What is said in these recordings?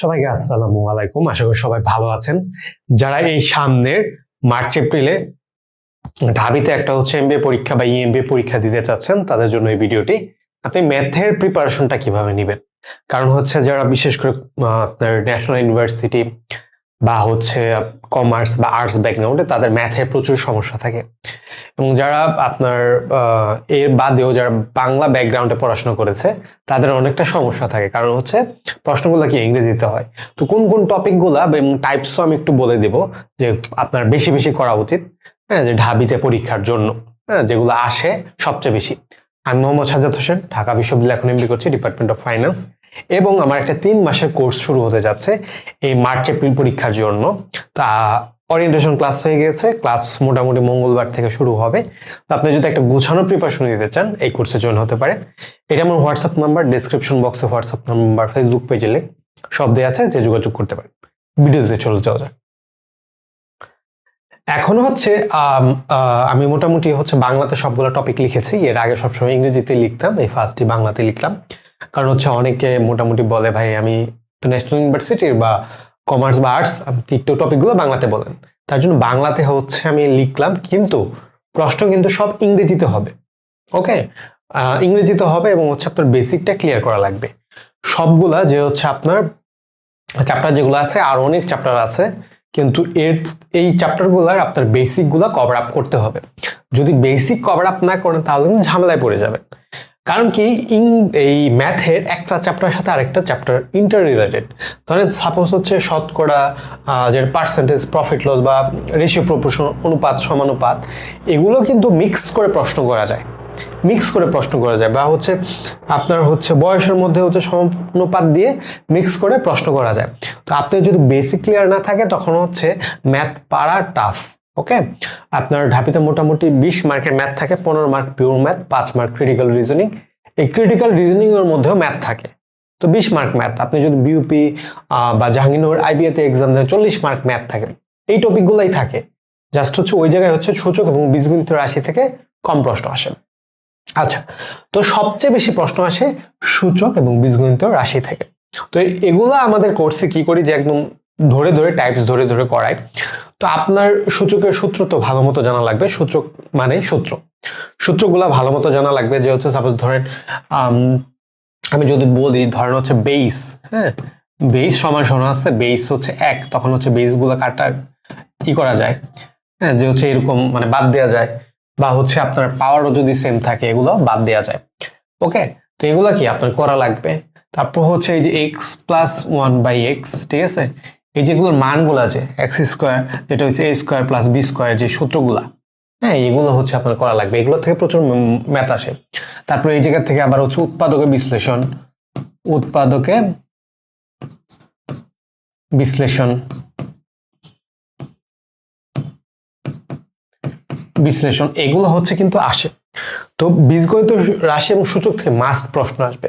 সবাইকে আসসালামু আলাইকুম। আশা করি সবাই ভালো আছেন। যারা এই সামনের মার্চ, এপ্রিলে ঢাবিতে একটা হচ্ছে এমবিএ পরীক্ষা বা ইএমবিএ পরীক্ষা দিতে চাচ্ছেন, তাদের জন্য এই ভিডিওটি আপনি ম্যাথের প্রিপারেশনটা কীভাবে নেবেন? কারণ হচ্ছে যারা বিশেষ করে আপনার ন্যাশনাল ইউনিভার্সিটি বা হচ্ছে কমার্স বা আর্টস ব্যাকগ্রাউন্ডে তাদের ম্যাথের প্রচুর সমস্যা থাকে। এবং যারা আপনার এর বাদেও যারা বাংলা ব্যাকগ্রাউন্ডে পড়াশোনা করেছে, তাদের অনেকটা সমস্যা থাকে। কারণ হচ্ছে প্রশ্নগুলো কি ইংরেজিতে হয়? তো কোন কোন টপিকগুলা এবং টাইপসও আমি একটু বলে দেব যে আপনার বেশি বেশি করা উচিত। হ্যাঁ যে ঢাবিতে পরীক্ষার জন্য হ্যাঁ যেগুলো আসে সবচেয়ে বেশি। আমি মোহাম্মদ সাজাদ হোসেন, ঢাকা বিশ্ববিদ্যালয় এখন এমবি করছি ডিপার্টমেন্ট অফ ফাইন্যান্স এবং আমার একটা তিন মাসের কোর্স শুরু হতে যাচ্ছে এই মার্চ এপ্রিল পরীক্ষার জন্য। তা ওরিয়েন্টেশন ক্লাস হয়ে গেছে ক্লাস মোটামুটি মঙ্গলবার থেকে শুরু হবে। তো আপনি যদি একটা গুছানো প্রিপারেশন নিতে চান এই কোর্সে জয়েন হতে পারেন। এটা আমার হোয়াটসঅ্যাপ নাম্বার ডিসক্রিপশন বক্সে হোয়াটসঅ্যাপ নাম্বার ফেসবুক পেজে লিঙ্ক সব দেওয়া আছে যে যোগাযোগ করতে পারেন। ভিডিওতে চলে যাওয়া যাক। এখন হচ্ছে আম, মোটামুটি হচ্ছে বাংলাতে সবগুলো টপিক লিখেছি। এর আগে সবসময় ইংরেজিতে লিখতাম এই ফার্স্টে বাংলাতে লিখলাম। কারণ হচ্ছে অনেকে মোটামুটি বলে, ভাই, আমি তো ন্যাশনাল ইউনিভার্সিটির বা কমার্স বা আর্টস একটু টপিকগুলো বাংলাতে বলেন। তার জন্য বাংলাতে হচ্ছে আমি লিখলাম, কিন্তু প্রশ্ন কিন্তু সব ইংরেজিতে হবে, ওকে? ইংরেজিতে হবে এবং হচ্ছে আপনার বেসিকটা ক্লিয়ার করা লাগবে। সবগুলা যে হচ্ছে আপনার চ্যাপ্টার যেগুলো আছে, আর অনেক চ্যাপ্টার আছে, কিন্তু এর এই চ্যাপ্টারগুলোর আপনার বেসিকগুলো কভার আপ করতে হবে। যদি বেসিক কভার আপ না করেন, তাহলে কিন্তু ঝামেলায় পড়ে যাবেন। কারণ কি, ইং, এই ম্যাথের একটা চ্যাপ্টার সাথে আরেকটা চ্যাপ্টার ইন্টার রিলেটেড ধরেন সাপোজ হচ্ছে শতকরা যে পার্সেন্টেজ প্রফিট লস বা রেশিও প্রপোর্শন অনুপাত, সমানুপাত, এগুলো কিন্তু মিক্স করে প্রশ্ন করা যায়। মিক্স করে প্রশ্ন করা যায় বা হচ্ছে আপনার হচ্ছে বয়সের মধ্যে হচ্ছে সমানুপাত দিয়ে মিক্স করে প্রশ্ন করা যায়। তো আপনার যদি বেসিক ক্লিয়ার না থাকে, তখন হচ্ছে ম্যাথ পারা টাফ ওকে আপনার ঢাপিতে মোটামুটি বিশ মার্কের ম্যাথ থাকে, পনেরো মার্ক পিওর ম্যাথ পাঁচ মার্ক ক্রিটিক্যাল রিজনিং এই ক্রিটিক্যাল রিজনিংয়ের মধ্যেও ম্যাথ থাকে। তো বিশ মার্ক ম্যাথ আপনি যদি বিউপি বা জাহাঙ্গীরনগর আইবিএতে এক্সাম দেন, চল্লিশ মার্ক ম্যাথ থাকে। এই টপিকগুলোই থাকে। জাস্ট হচ্ছে ওই জায়গায় হচ্ছে সূচক এবং বীজগণিত রাশি থেকে কম প্রশ্ন আসে। আচ্ছা তো সবচেয়ে বেশি প্রশ্ন আসে সূচক এবং বীজগণিত রাশি থেকে। তো এগুলো আমাদের কোর্সে কি করি যে একদম ধরে ধরে টাইপস ধরে ধরে করাই। তো আপনার সূচকের সূত্র তো ভালো মতো জানা লাগবে। সূচক মানে সূত্র। সূত্রগুলা ভালো মতো জানা লাগবে যে হচ্ছে সাপোজ ধরেন, আমি যদি বলি, ধরেন হচ্ছে বেস হ্যাঁ? বেস সমান সমান আছে বেস হচ্ছে এক, তখন হচ্ছে বেসগুলো কাটা ই করা যায়। হ্যাঁ যে হচ্ছে এরকম মানে বাদ দেওয়া যায়। বা হচ্ছে আপনার পাওয়ারও যদি সেম থাকে, এগুলো বাদ দেওয়া যায়। ওকে তো এগুলো কি আপনার করা লাগবে? তারপর হচ্ছে এই যে X plus one by X ঠিক আছে? এই যেগুলোর মানগুলো আছে এক্স স্কোয়ার যেটা হচ্ছে A square plus B square যে সূত্রগুলা হ্যাঁ এগুলো হচ্ছে আপনার করা লাগবে। এগুলো থেকে প্রচুর ম্যাথ আসে। তারপরে এই জায়গা থেকে আবার হচ্ছে উৎপাদকের বিশ্লেষণ। উৎপাদকে বিশ্লেষণ। বিশ্লেষণ, এগুলো হচ্ছে কিন্তু আসে। তো বীজগণিত রাশি এবং সূচক থেকে মাস্ট প্রশ্ন আসবে।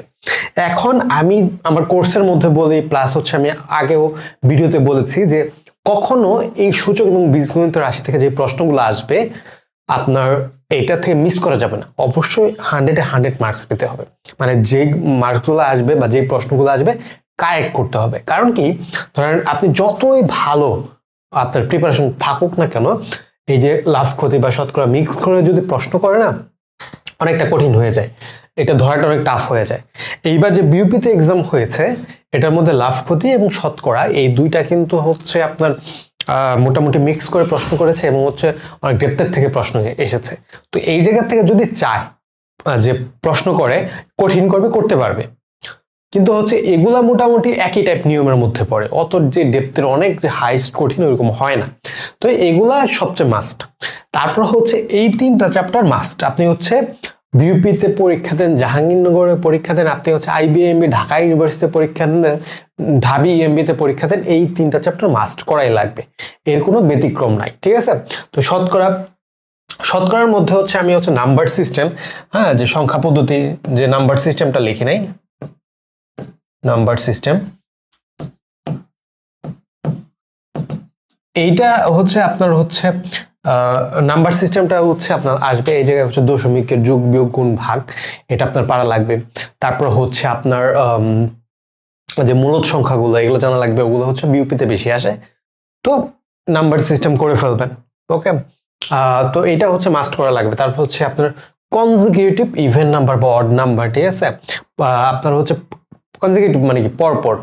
এখন আমি আমার কোর্সের মধ্যে বলি প্লাস হচ্ছে আমি আগেও ভিডিওতে বলেছি যে কখনো এই সূচক এবং বীজগণিত রাশি থেকে যে প্রশ্নগুলো আসবে, আপনার এটা থেকে মিস করা যাবে না। অবশ্যই হান্ড্রেডে হান্ড্রেড মার্কস পেতে হবে। মানে যে মার্কসগুলো আসবে বা যে প্রশ্নগুলো আসবে কারেক্ট করতে হবে। কারণ কি? ধরেন আপনি যতই ভালো আপনার প্রিপারেশন থাকুক না কেন, এই যে লাভ ক্ষতি বা শতকরা মিক্স করে যদি প্রশ্ন করে না অনেকটা কঠিন হয়ে যায়। এটা ধরাটা অনেক টাফ হয়ে যায়। এইবার যে বিউপিতে এক্সাম হয়েছে, এটার মধ্যে লাভ ক্ষতি এবং শতকরা, এই দুইটা কিন্তু হচ্ছে আপনার মোটামুটি মিক্স করে প্রশ্ন করেছে এবং হচ্ছে অনেক ডেপ্থের থেকে প্রশ্ন এসেছে। তো এই জায়গা থেকে যদি চায় যে প্রশ্ন করে, কঠিন করবে, করতে পারবে। কিন্তু হচ্ছে এগুলা মোটামুটি একই টাইপ নিয়মের মধ্যে পড়ে। অত যে ডেপথের অনেক যে হাইস্ট কঠিন ওইরকম হয় না। তো এগুলা সবচেয়ে মাস্ট তারপর হচ্ছে এই তিনটা চ্যাপ্টার মাস্ট আপনি হচ্ছে বিউপিতে পরীক্ষা দেন, জাহাঙ্গীরনগরে পরীক্ষা দেন, আপনি হচ্ছে আইবিএমবি ঢাকা ইউনিভার্সিটিতে পরীক্ষা দেন, ঢাবি ইএমবিতে পরীক্ষা দেন, এই তিনটা চ্যাপ্টার মাস্ট করাই লাগবে। এর কোনো ব্যতিক্রম নাই, ঠিক আছে? তো শতকরা, শতকরার মধ্যে হচ্ছে আমি হচ্ছে নাম্বার সিস্টেম হ্যাঁ যে সংখ্যা পদ্ধতি, যে নাম্বার সিস্টেমটা লিখি নাই নাম্বার সিস্টেম। এইটা হচ্ছে আপনার হচ্ছে নাম্বার সিস্টেমটা হচ্ছে আপনার আসবে, এই জায়গায় হচ্ছে দশমিকের যোগ বিয়োগ গুণ ভাগ, এটা আপনার পারা লাগবে। তারপর হচ্ছে আপনার যে মূলত সংখ্যাগুলো, এগুলো জানা লাগবে, ওগুলো হচ্ছে বিউপিতে বেশি আসে। তো নাম্বার সিস্টেম করে ফেলবেন, ওকে? তো এটা হচ্ছে মাস্ট করা লাগবে। তারপর হচ্ছে আপনার কনজিকিউটিভ ইভেন্ট নাম্বার বা অড নাম্বার ঠিক আছে? আপনার হচ্ছে কনজিকিউটিভ মানে কি? পরপর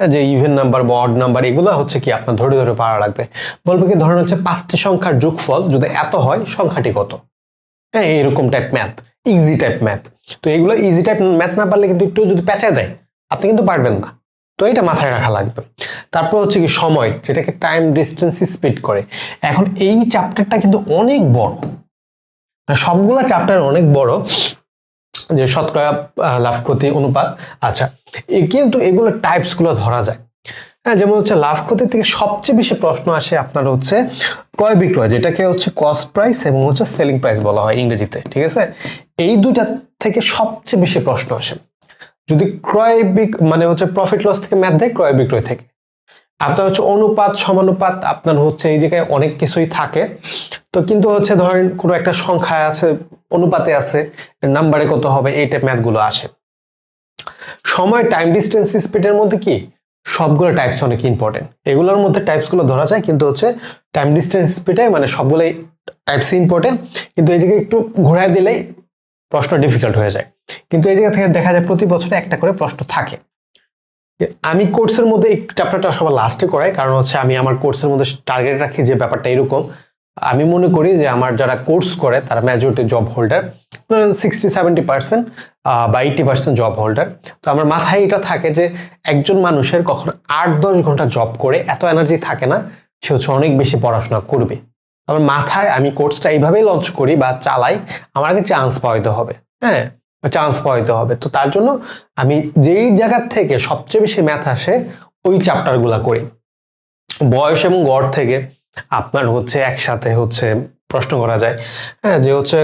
যে ইভেন নাম্বার বা অড নাম্বার এগুলো হচ্ছে কি আপনার ধরে ধরে পারা লাগবে। বলবে কি, ধরেন হচ্ছে পাঁচটি সংখ্যার যোগফল যদি এত হয়, সংখ্যাটি কত? হ্যাঁ এরকম type math easy type math তো এগুলো ইজি টাইপ ম্যাথ না পারলে কিন্তু একটু যদি প্যাঁচা দেয়, আপনি কিন্তু পারবেন না। তো এটা মাথায় রাখা লাগবে। তারপর হচ্ছে কি, সময়, যেটাকে টাইম ডিস্টেন্স স্পিড করে। এখন এই চ্যাপ্টারটা কিন্তু অনেক বড়। মানে সবগুলা চ্যাপ্টার অনেক বড়। যে শতকরা লাভ ক্ষতি অনুপাত। আচ্ছা কিন্তু এগুলো টাইপসগুলো ধরা যায়। হ্যাঁ যেমন হচ্ছে লাভ ক্ষতি থেকে সবচেয়ে বেশি প্রশ্ন আসে আপনার হচ্ছে ক্রয় বিক্রয়, যেটাকে হচ্ছে কস্ট প্রাইস এবং হচ্ছে সেলিং প্রাইস বলা হয় ইংরেজিতে, ঠিক আছে? এই দুইটা থেকে সবচেয়ে বেশি প্রশ্ন আসে। যদি ক্রয় বিক- মানে হচ্ছে প্রফিট লস থেকে ম্যাথ দেয়, ক্রয় বিক্রয় থেকে। আপনার হচ্ছে অনুপাত সমানুপাত আপনার হচ্ছে এই জায়গায় অনেক কিছুই থাকে। তো কিন্তু হচ্ছে ধরেন কোনো একটা সংখ্যা আছে, অনুপাতে আছে নাম্বারে কত হবে, এই টাইপ ম্যাথগুলো আসে। সময় টাইম ডিস্টেন্স স্পিডের মধ্যে কি? সবগুলো টাইপস অনেক ইম্পর্টেন্ট এগুলোর মধ্যে টাইপসগুলো ধরা যায়, কিন্তু হচ্ছে টাইম ডিস্টেন্স স্পিডে মানে সবগুলোই টাইপস ইম্পর্টেন্ট কিন্তু এই জায়গায় একটু ঘোরায় দিলেই প্রশ্ন ডিফিকাল্ট হয়ে যায়। কিন্তু এই জায়গা থেকে দেখা যায় প্রতি বছরে একটা করে প্রশ্ন থাকে। আমি কোর্সের মধ্যে এই চ্যাপ্টারটা সবার লাস্টে করাই, কারণ হচ্ছে আমি আমার কোর্সের মধ্যে টার্গেট রাখি যে ব্যাপারটা এরকম। আমি মনে করি যে আমার যারা কোর্স করে, তারা majority job holder sixty seventy percent বা এইটি পার্সেন্ট জব হোল্ডার তো আমার মাথায় এটা থাকে যে একজন মানুষের কখনো আট, দশ ঘণ্টা জব করে এত এনার্জি থাকে না, সে হচ্ছে অনেক বেশি পড়াশোনা করবে। আমার মাথায় আমি কোর্সটা এইভাবেই লঞ্চ করি বা চালাই, আমার আগে চান্স পাওয়াইতে হবে। হ্যাঁ? চান্স পাওয়াইতে হবে। তো তার জন্য আমি যেই জায়গার থেকে সবচেয়ে বেশি ম্যাথ আসে, ওই চ্যাপ্টারগুলো করি। বয়স এবং গড় থেকে আপনার হচ্ছে একসাথে হচ্ছে প্রশ্ন করা যায়। হ্যাঁ যে হচ্ছে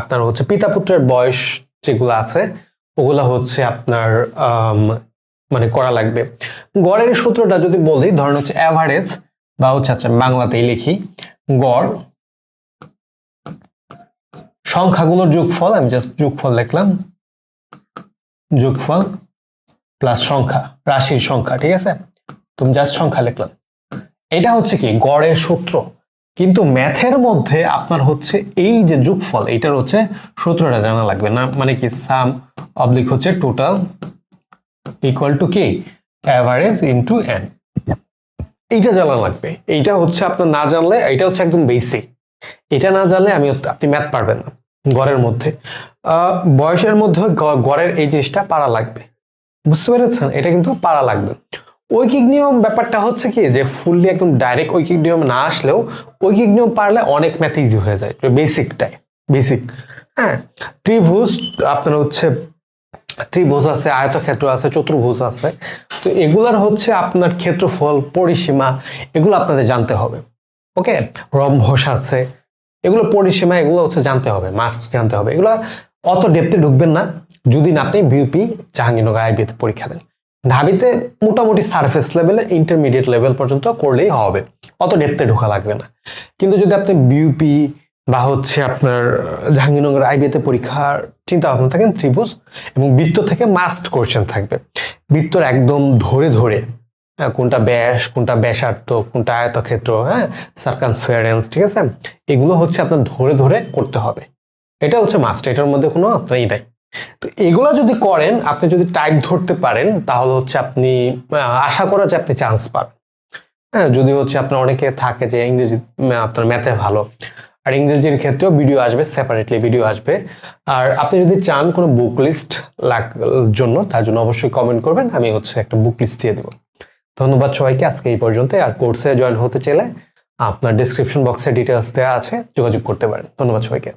আপনার হচ্ছে পিতা পুত্রের বয়স যেগুলো আছে, ওগুলা হচ্ছে আপনার মানে করা লাগবে। গড়ের সূত্রটা যদি বলি, ধরেন হচ্ছে অ্যাভারেজ বা হচ্ছে আচ্ছা বাংলাতেই লিখি, গড় সংখ্যাগুলোর যোগফল, আমি জাস্ট যোগফল লিখলাম। যোগফল প্লাস সংখ্যা, রাশির সংখ্যা, ঠিক আছে? তুমি জাস্ট সংখ্যা লিখলাম। এটা হচ্ছে কি? গড়ের সূত্র। কিন্তু ম্যাথের মধ্যে আপনার হচ্ছে এই যে যোগফল এটার হচ্ছে সূত্রটা জানা লাগবে না। মানে কি? সাম অবলিক হচ্ছে টোটাল ইকুয়াল টু কি? অ্যাভারেজ ইনটু এন এইটা জানা লাগবে। এইটা হচ্ছে আপনার না জানলে এটা হচ্ছে একদম বেসিক এটা না জানলে আমি আপনি ম্যাথ পারবেন না। গড়ের মধ্যে। বয়সের মধ্যে গড়ের এই জিনিসটা পারা লাগবে। বুঝতে পেরেছেন? এটা কিন্তু পারা লাগবে। ঐকিক নিয়ম ব্যাপারটা হচ্ছে কি? যে ফুললি একদম ডাইরেক্ট ঐকিক নিয়ম না আসলেও ঐকিক নিয়ম পারলে অনেক ম্যাথ ইজি হয়ে যায়। বেসিকটাই বেসিক হ্যাঁ? ত্রিভুজ, আপনার হচ্ছে ত্রিভুজ আছে, আয়তক্ষেত্র আছে, চতুর্ভুজ আছে। তো এগুলার হচ্ছে আপনার ক্ষেত্রফল, পরিসীমা, এগুলো আপনাদের জানতে হবে। ওকে রম্ভস আছে এগুলো পরিসীমা, এগুলো হচ্ছে জানতে হবে মাস্ট জানতে হবে। এগুলো অত ডেপতে ঢুকবেন না, যদি না আপনি বিউপি জাহাঙ্গীরনগর আইবিতে পরীক্ষা দেন। ঢাবিতে মোটামুটি সারফেস লেভেলে ইন্টারমিডিয়েট লেভেল পর্যন্ত করলেই হবে, অত ডেপতে ঢোকা লাগবে না। কিন্তু যদি আপনি বিউপি বা হচ্ছে আপনার জাহাঙ্গীরনগর আইবিতে পরীক্ষার চিন্তা ভাবনা থাকেন, ত্রিভুজ এবং বৃত্ত থেকে মাস্ট কোশ্চেন থাকবে। বৃত্তর একদম ধরে ধরে কোনটা ব্যাস, কোনটা ব্যাসার্থ, কোনটা আয়তক্ষেত্র হ্যাঁ সার্কামফারেন্স ঠিক আছে? এগুলো হচ্ছে আপনার ধরে ধরে করতে হবে। এটা হচ্ছে মাস্ট এটার মধ্যে কোনো আপনার নাই। তো এগুলো যদি করেন, আপনি যদি টাইপ ধরতে পারেন, তাহলে হচ্ছে আপনি আশা করা যে আপনি চান্স পাবেন। হ্যাঁ যদি হচ্ছে আপনার অনেকে থাকে যে ইংরেজি আপনার ম্যাথে ভালো, আর ইংরেজির ক্ষেত্রেও ভিডিও আসবে সেপারেটলি ভিডিও আসবে। আর আপনি যদি চান কোনো বুক লিস্ট লাগ, জন্য, তার জন্য অবশ্যই কমেন্ট করবেন, আমি হচ্ছে একটা বুক লিস্ট দিয়ে দেবো। ধন্যবাদ সবাইকে আজকে এই পর্যন্ত আর কোর্সে জয়েন হতে চাইলে আপনার ডিসক্রিপশন বক্সে ডিটেলস দেওয়া আছে, যোগাযোগ করতে পারেন। ধন্যবাদ সবাইকে।